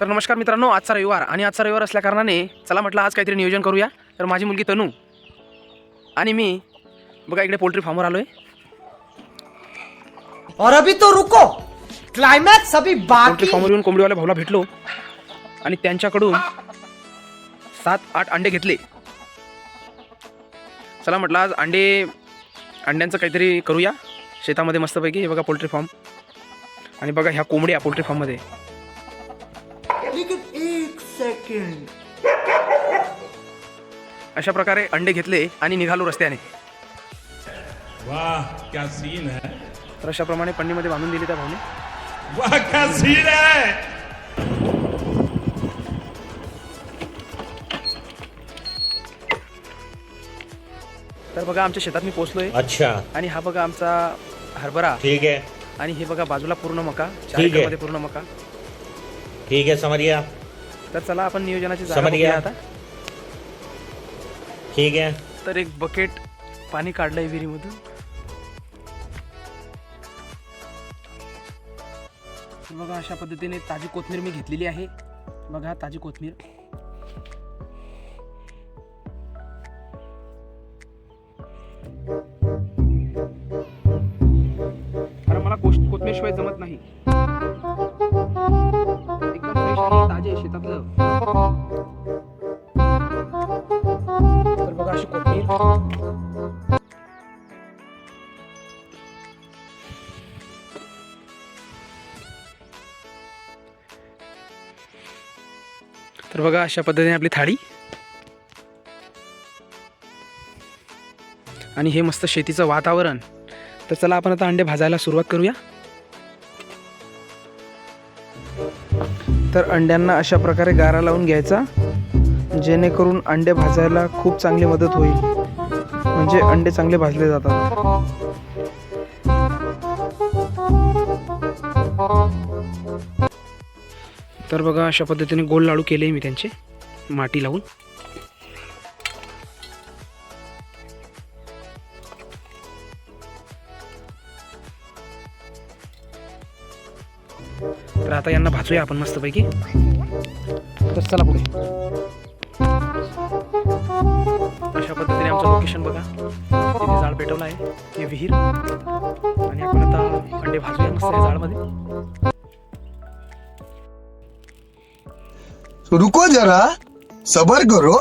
तर नमस्कार मित्रांनो आजचा रविवार आणि आजचा रविवार असल्या कारणाने चला म्हटलं आज काहीतरी नियोजन करूया. तर माझी मुलगी तनू आणि मी बघा इकडे पोल्ट्री फार्मवर आलो आहे और अभी तो रुको। क्लाइमैक्स अभी पोल्ट्री फार्मवर येऊन कोंबडीवाल्या भाऊला भेटलो आणि त्यांच्याकडून सात आठ अंडे घेतले. चला म्हटलं आज अंडे अंड्यांचं काहीतरी करूया. शेतामध्ये मस्तपैकी हे बघा पोल्ट्री फार्म आणि बघा ह्या कोंबड्या पोल्ट्री फार्ममध्ये सेकंड अशा प्रकारे अंडे घेतले आणि निघालो रस्त्याने. वाह क्या सीन है. तर अशाप्रमाणे पंडीमध्ये बांधून दिली त्या भाऊने. वाह क्या सीन है. तर बघा आमच्या शेतात मी पोहोचलोय. अच्छा. आणि हा बघा आमचा हरभरा. ठीक है आणि हे बघा बाजूला पूर्ण मका. चार ठीक आहे. एकरमध्ये पूर्ण मका. ठीक है समझ गया तर चला आपण नियोजनाची जागा समज बघूया गया. आता. ठीक है तर एक बकेट पाणी काढलंय विहिरीमधून. तर बघा अशा पद्धतीने ताजी कोथमीर मी घेतलेली आहे. बघा ताजी कोथमीर. कारण मला कोश- कोथमीर शिवाय जमत नाही. तर बघा अशा पद्धतीने आपली थाळी. आणि हे मस्त शेतीचं वातावरण. तर चला आपण आता अंडे भाजायला सुरुवात करूया. तर अंड्यांना अशा प्रकारे गारा लावून घ्यायचा जेणेकरून अंडे भाजायला खूप चांगली मदत होईल. म्हणजे अंडे चांगले भाजले जातात. तर बघा अशा पद्धतीने गोल लाडू केले मी त्यांचे माटी लावून. तर आता यांना भाजूया आपण मस्तपैकी. तर चला पुढे. लोकेशन बघा. तिथे जाळ पेटवलं आहे. हे विहीर. आणि आपण आता अंडे भाजूया मस्त या जाळमध्ये रुको जरा. सबर करो.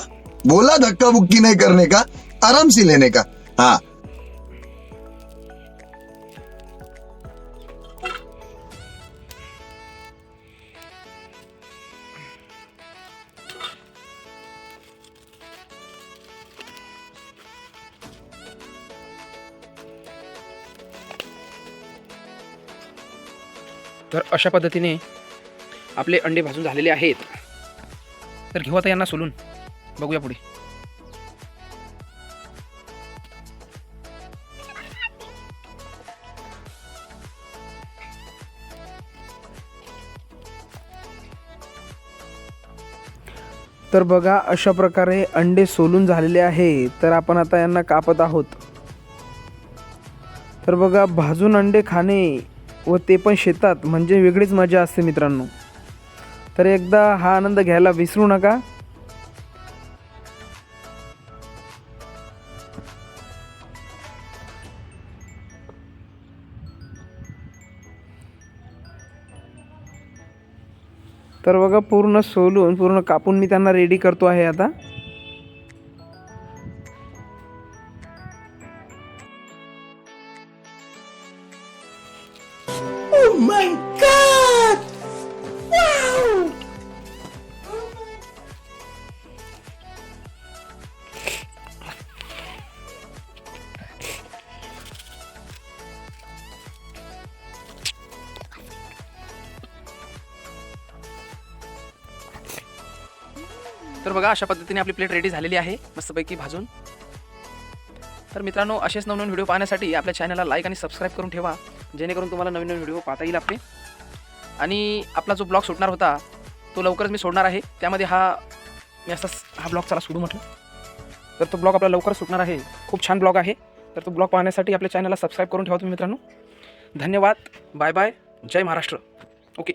बोला धक्का बुक्की नहीं करने का? आराम से लेने का? हाँ. तर अशा पद्धतीने आपले अंडे भाजून झालेले आहेत. तर घेऊ आता यांना सोलून. बघूया पुढे. तर बघा अशा प्रकारे अंडे सोलून झालेले आहे. तर आपण आता यांना कापत आहोत. तर बघा भाजून अंडे खाणे व ते पण शेतात म्हणजे वेगळीच मजा असते मित्रांनो. तर एकदा हा आनंद घ्यायला विसरू नका. तर बघा पूर्ण सोलून पूर्ण कापून मी त्यांना रेडी करतो आहे आता. तर बघा अशा पद्धतीने आपली प्लेट रेडी झालेली आहे मस्तपैकी भाजून. तर मित्रांनो असेच नवनवीन व्हिडिओ पाहण्यासाठी आपल्या चॅनलला लाईक आणि सबस्क्राईब करून ठेवा जेणेकरून तुम्हाला नवीन नवीन व्हिडिओ पाहता येईल आपले. आणि आपला जो ब्लॉग सुटणार होता तो लवकरच मी सोडणार आहे. त्यामध्ये हा मी असा हा ब्लॉग चला सोडू म्हटलं. तर तो ब्लॉग आपला लवकरच सुटणार आहे. खूप छान ब्लॉग आहे. तर तो ब्लॉग पाहण्यासाठी आपल्या चॅनलला सबस्क्राईब करून ठेवा तुम्ही मित्रांनो. धन्यवाद. बाय बाय जय महाराष्ट्र. ओके